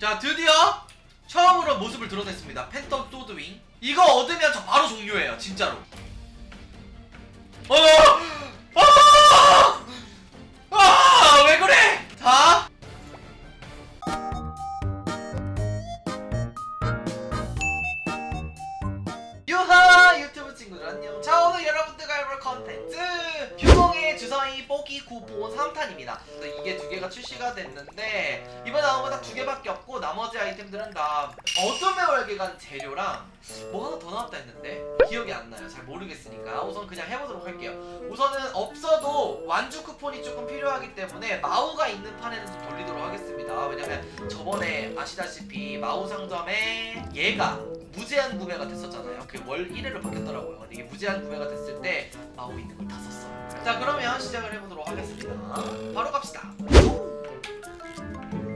자 드디어 처음으로 모습을 드러냈습니다 팬텀 소드윙 이거 얻으면 저 바로 종료해요 진짜로 어! 아! 아! 왜 그래? 자 유하 유튜브 친구들 안녕 자 오늘 여러분들과 해볼 컨텐츠 휴공의 주사위 뽑기 쿠폰 3탄입니다 이게 두 개가 출시가 됐는데 이번에 나온 거딱두 개밖에 없고 나머지 아이템들은 다 어둠의 월계관 재료랑 뭐 하나 더 나왔다 했는데 기억이 안 나요 잘 모르겠으니까 우선 그냥 해보도록 할게요 우선은 없어도 완주 쿠폰이 조금 필요하기 때문에 마우가 있는 판에는 좀 돌리도록 하겠습니다 왜냐면 저번에 아시다시피 마우 상점에 얘가 무제한 구매가 됐었잖아요. 그월 1회로 바뀌었더라고요. 근데 이게 무제한 구매가 됐을 때 마우 있는 걸 다 썼어요. 자 그러면 시작을 해보도록 하겠습니다. 바로 갑시다.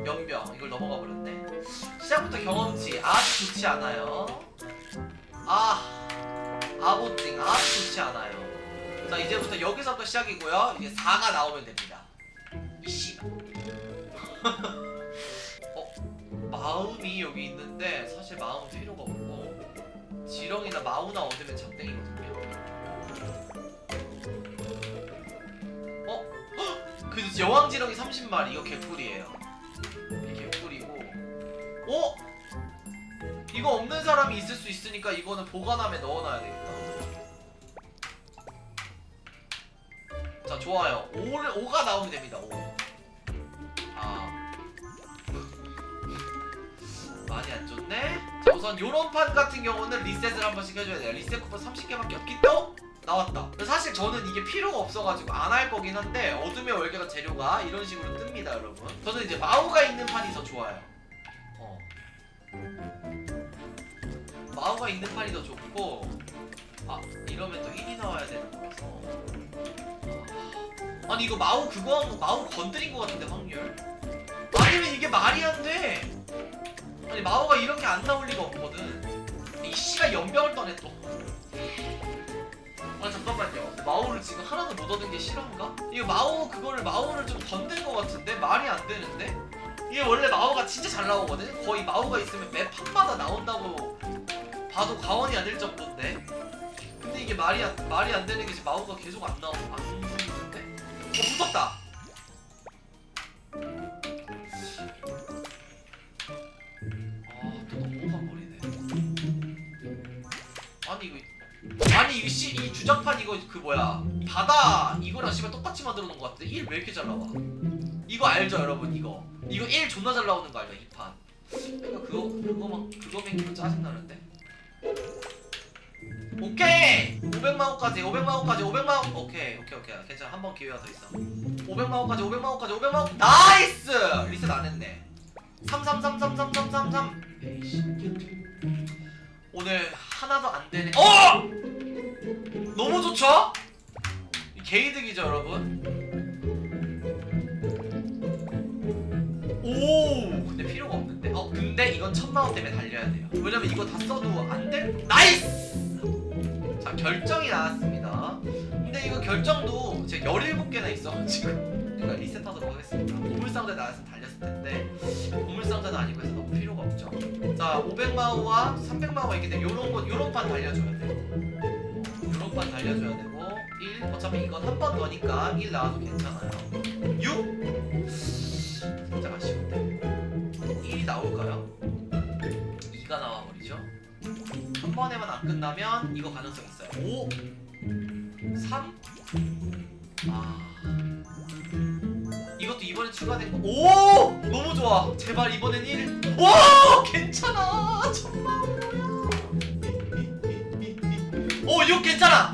연병 이걸 넘어가 버렸네. 시작부터 경험치 아주 좋지 않아요. 아 아보징 아주 좋지 않아요. 자 이제부터 여기서부터 시작이고요. 이제 4가 나오면 됩니다. 이씨. 마음이 여기 있는데 사실 마음은 필요가 없고 지렁이나 마우나 얻으면 장땡이거든요. 어? 헉! 그 여왕 지렁이 30마리 이거 개꿀이에요. 어? 이거 없는 사람이 있을 수 있으니까 이거는 보관함에 넣어놔야 되겠다. 자 좋아요. 5를 5가 나오면 됩니다. 5. 아. 많이 안 좋네. 자 우선 요런 판 같은 경우는 리셋을 한 번씩 해줘야 돼요. 리셋 쿠폰 30개밖에 없기 또 나왔다. 사실 저는 이게 필요가 없어가지고 안 할 거긴 한데 어둠의 월계가 재료가 이런 식으로 뜹니다, 여러분. 저는 이제 마우가 있는 판이 더 좋아요. 어. 마우가 있는 판이 더 좋고 아 이러면 또 1이 나와야 되는 거라서 아, 아니 이거 마우 그거 한거 마우 건드린 거 같은데 확률 아니면 이게 말이 안 돼. 아니 마오가 이렇게 안 나올 리가 없거든. 이 씨가 연병을 떠네 또. 아 잠깐만요. 마오를 지금 하나도 못 얻은 게 실화인가? 이거 마오 그거를 마오를 좀 건든 것 같은데 말이 안 되는데? 이게 원래 마오가 진짜 잘 나오거든. 거의 마오가 있으면 매 판마다 나온다고 봐도 과언이 아닐 정도인데. 근데 이게 말이 안 말이 안 되는 게 지금 마오가 계속 안 나오 안 나오는데? 어 무섭다. 아또 넘어가 버리네. 아니 이거 아니 이거 씨, 이 주장판 이거 그 뭐야 바다 이거랑 씨발 똑같이 만들어 놓은 것 같은데 1왜 이렇게 잘 나와? 이거 알죠 여러분? 이거. 이거 1 존나 잘 나오는 거 알죠? 이 판. 그러니까 그거 그거만 그거만 기면 짜증 나는데. 오케이! 500만 원까지 500만 원까지 500만 원. 오케이 오케이 오케이. 괜찮아. 한 번 기회가 더 있어. 500만 원까지 500만 원까지 500만 원. 나이스! 리셋 안 했네. 33333333 에이씨 오늘 하나도 안 되네. 어! 너무 좋죠? 개이득이죠 여러분 근데 이건 천만 원 때문에 달려야 돼요. 왜냐면 이거 다 써도 안 될 나이스! 자 결정이 나왔습니다. 근데 이거 결정도 제가 17개나 있어가지고 그러니까 리셋하도록 하겠습니다. 보물상자 나왔으면 달렸을 텐데 보물상자는 아니고 해서 너무 필요가 없죠. 자 500마우와 300마우가 있기 때문에 요런 거 요런 판 달려줘야 돼요. 요런 판 달려줘야 되고 1 어차피 이건 한 번 더니까 1 나와도 괜찮아요. 6 살짝 아쉬운 한 번에만 안 끝나면 이거 가능성 있어요 5 3 아... 이것도 이번에 추가된 거. 오! 너무 좋아. 제발 이번엔 1. 와! 괜찮아. 정말. 오, 6 괜찮아. 괜찮아.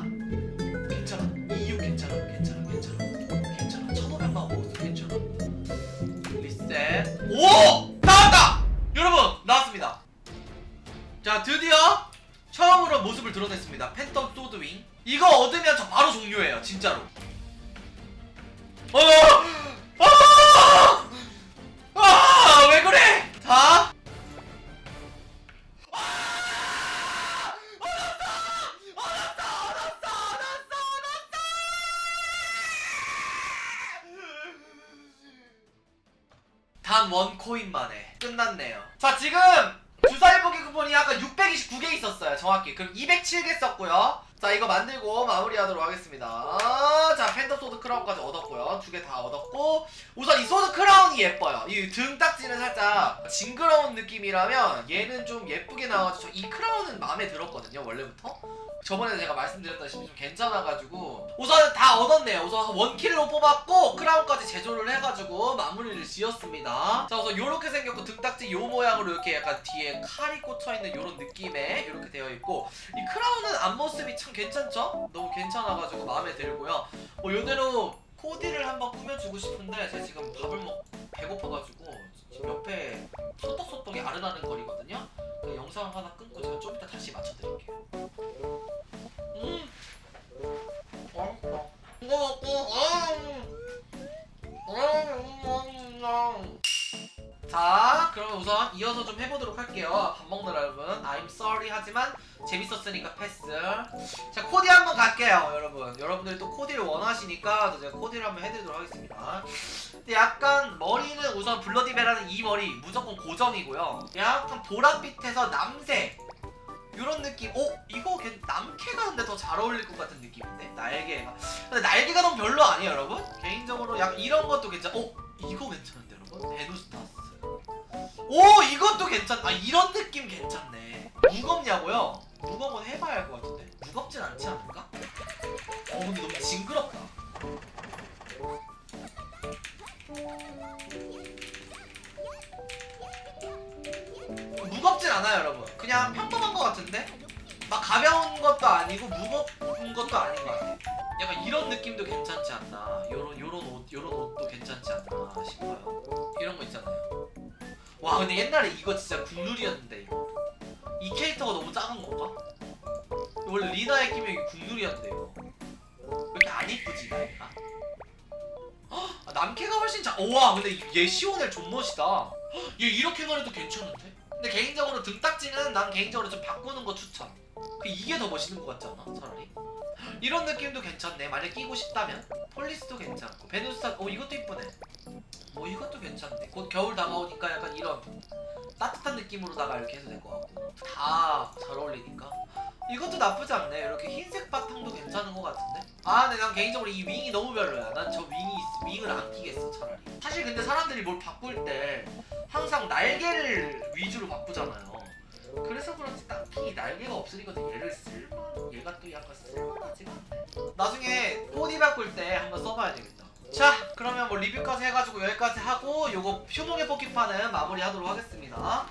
어! 아! 아! 왜 그래? 얻었어! 단원 코인 만에 끝났네요. 자 지금 주사위 보기 쿠폰이 아까 629개 있었어요 정확히 그럼 207개 썼고요 자 이거 만들고 마무리하도록 하겠습니다. 자 팬더 소드 크라운까지 얻었고요. 두 개 다 얻었고 우선 이 소드 크라운이 예뻐요. 이 등딱지는 살짝 징그러운 느낌이라면 얘는 좀 예쁘게 나와가지고 저이 크라운은 마음에 들었거든요 원래부터. 저번에 제가 말씀드렸다시피 좀 괜찮아가지고. 우선 다 얻었네요. 우선 원킬로 뽑았고 크라운까지 제조를 해가지고 마무리를 지었습니다. 자 우선 요렇게 생겼고 등딱지 요 모양으로 이렇게 약간 뒤에 칼이 꽂혀있는 요런 느낌의 이렇게 되어 있고 이 크라운은 앞모습이 참 괜찮죠? 너무 괜찮아가지고 마음에 들고요. 뭐 요대로 코디를 한번 꾸며주고 싶은데 제가 지금 밥을 먹 배고파가지고 지금 옆에 소떡소떡이 아른아른 거리거든요? 그 영상 하나 끊고 제가 좀 이따 다시 맞춰드릴게요. 음! 이거 먹고 음. 자, 그럼 우선 이어서 좀 해보도록 할게요. 밥 먹느라 여러분. I'm sorry 하지만 재밌었으니까 패스. 자, 코디 한번 갈게요, 여러분. 여러분들이 또 코디를 원하시니까 또 제가 코디를 한번 해드리도록 하겠습니다. 근데 약간 머리는 우선 블러디베라는 이 머리 무조건 고정이고요. 약간 보랏빛에서 남색. 이런 느낌. 오, 이거 괜 남캐가 근데 더 잘 어울릴 것 같은 느낌인데 날개가. 근데 날개가 너무 별로 아니에요, 여러분? 개인적으로 약 이런 것도 괜찮. 오, 이거 괜찮은데, 여러분? 베누스타스. 오, 이것도 괜찮. 아, 이런 느낌 괜찮네. 무겁냐고요? 무거면 해봐야 할 것 같은데. 무겁진 않지 않을까? 어, 근데 너무 징그럽다. 무겁진 않아요, 여러분. 그냥 평범한 것 같은데? 막 가벼운 것도 아니고 무거운 것도 아닌 것 같아. 약간 이런 느낌도 괜찮지 않나. 요런 요런 옷 요런 옷도 괜찮지 않나 싶어요. 이런 거 있잖아요. 와 근데 옛날에 이거 진짜 국룰이었는데 이거. 이 캐릭터가 너무 작은 건가? 원래 리나의 끼면 이거. 왜 이렇게 안 이쁘지 나이가? 아, 남캐가 훨씬 작. 오와 근데 얘 시원해 존멋이다. 헉, 얘 이렇게 말해도 괜찮은데? 근데 개인적으로 등딱지는 난 개인적으로 좀 바꾸는 거 추천. 그 이게 더 멋있는 것 같지 않아? 차라리? 이런 느낌도 괜찮네. 만약 끼고 싶다면 폴리스도 괜찮고 베누스타 어 이것도 이쁘네. 뭐 이것도 괜찮네. 곧 겨울 다가오니까 약간 이런 따뜻한 느낌으로다가 이렇게 해도 될 것 같고 다 잘 어울리니까 이것도 나쁘지 않네. 이렇게 흰색 바탕도 괜찮은 것 같은데. 아 근데 난 개인적으로 이 윙이 너무 별로야. 난 저 윙이 있- 윙을 안 끼겠어 차라리. 사실 근데 사람들이 뭘 바꿀 때 항상 날개를 위주로 바꾸잖아요. 그래서 그런지 딱히 날개가 없으니까 또 얘를 쓸만 얘가 또 약간 쓸만하지가 않네 나중에 코디 바꿀 때 한번 써봐야 되겠다 자 그러면 뭐 리뷰까지 해가지고 여기까지 하고 요거 휴몽의 뽑기판은 마무리하도록 하겠습니다